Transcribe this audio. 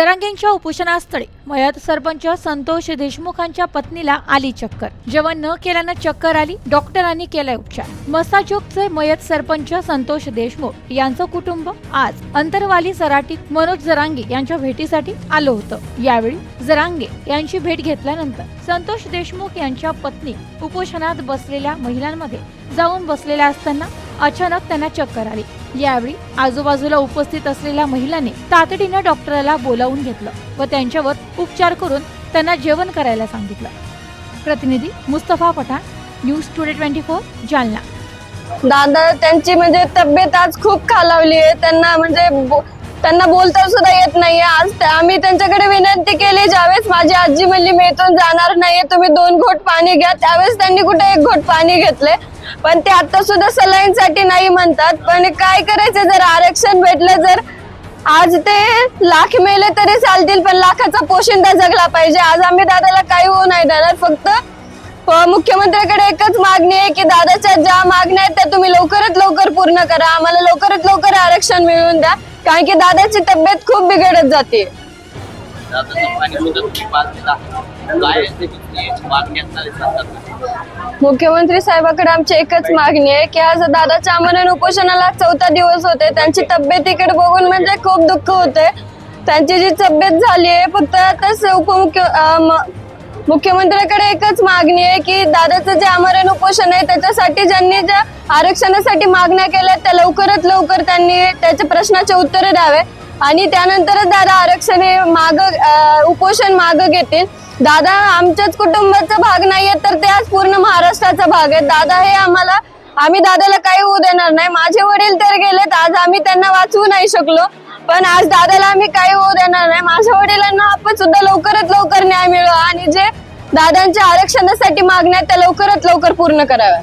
जरांगेंच्या उपोषणास्थळी मयत सरपंच संतोष देशमुखांच्या पत्नीला आली चक्कर. जेवण न केल्यानं चक्कर आली डॉक्टरांनी केलाय उपचार. मसाजोगचे मयत सरपंच संतोष देशमुख यांचं कुटुंब आज अंतरवाली सराटीत मनोज जरांगे यांच्या भेटीसाठी आलं होतं. यावेळी जरांगे यांची भेट घेतल्यानंतर संतोष देशमुख यांच्या पत्नी उपोषणात बसलेल्या महिलांमध्ये जाऊन बसलेल्या असताना अचानक त्यांना चक्कर आली. यावेळी आजूबाजूला उपस्थित असलेल्या महिलांनी तातडीनं डॉक्टरला बोलावून घेतलं व त्यांच्यावर उपचार करून त्यांना जेवण करायला सांगितलं. प्रतिनिधी Mustafa Pathan news today twenty four Jalna. दादा त्यांची म्हणजे तब्येत आज खूप खालावली आहे. त्यांना म्हणजे बो- त्यांना बोलता सुद्धा येत नाहीये. आज त्या- आम्ही त्यांच्याकडे विनंती केली ज्यावेळेस माझी आजी म्हणली मी इथून जाणार नाहीये. तुम्ही दोन घोट पाणी घ्या. त्यावेळेस त्यांनी कुठे एक घोट पाणी घेतले? पण ते आता सुद्धा सलाईन साठी नाही म्हणतात. पण काय करायचं जर आरक्षण भेटलं जर आज ते लाख मेले तरी चालतील पण लाखाचा पोशिंदा जगला पाहिजे. आज आम्ही दादाला काही होऊ नाही देणार. फक्त मुख्यमंत्र्याकडे एकच मागणी आहे की दादाच्या ज्या मागण्या आहेत त्या तुम्ही लवकरात लवकर पूर्ण करा. आम्हाला लवकरात लवकर आरक्षण मिळवून द्या. कारण की दादाची तब्येत खूप बिघडत जाते. पाणी सुद्धा तुम्ही पाच काय मागणी असणारे मुख्यमंत्री साहेबाकडे आमची एकच मागणी आहे की आज दादाच्या आमरण उपोषणाला चौथा दिवस होते. त्यांची तब्येतीकडे बघून म्हणजे खूप दुःख होते. त्यांची जी तब्येत झाली आहे फक्त आताच उपमुख्य मुख्यमंत्र्यांकडे मुख्यमंत्र्याकडे एकच मागणी आहे की दादाचं जे आमरण उपोषण आहे त्याच्यासाठी ज्यांनी ज्या आरक्षणासाठी मागण्या केल्या त्या लवकरात लवकर त्यांनी त्याच्या प्रश्नाचे उत्तर द्यावे. आणि त्यानंतरच दादा आरक्षण हे माग उपोषण माग घेतील. दादा आमच्याच कुटुंबाचा भाग नाहीये तर ते आज पूर्ण महाराष्ट्राचा भाग आहे. दादा हे आम्हाला आम्ही दादाला काही होऊ देणार नाही. माझे वडील तर गेलेत आज आम्ही त्यांना वाचवू नाही शकलो. पण आज दादाला आम्ही काही होऊ देणार नाही. माझ्या वडिलांना आपण सुद्धा लवकरात लवकर न्याय मिळवा आणि जे दादांच्या आरक्षणासाठी मागण्या त्या लवकरात लवकर पूर्ण कराव्या.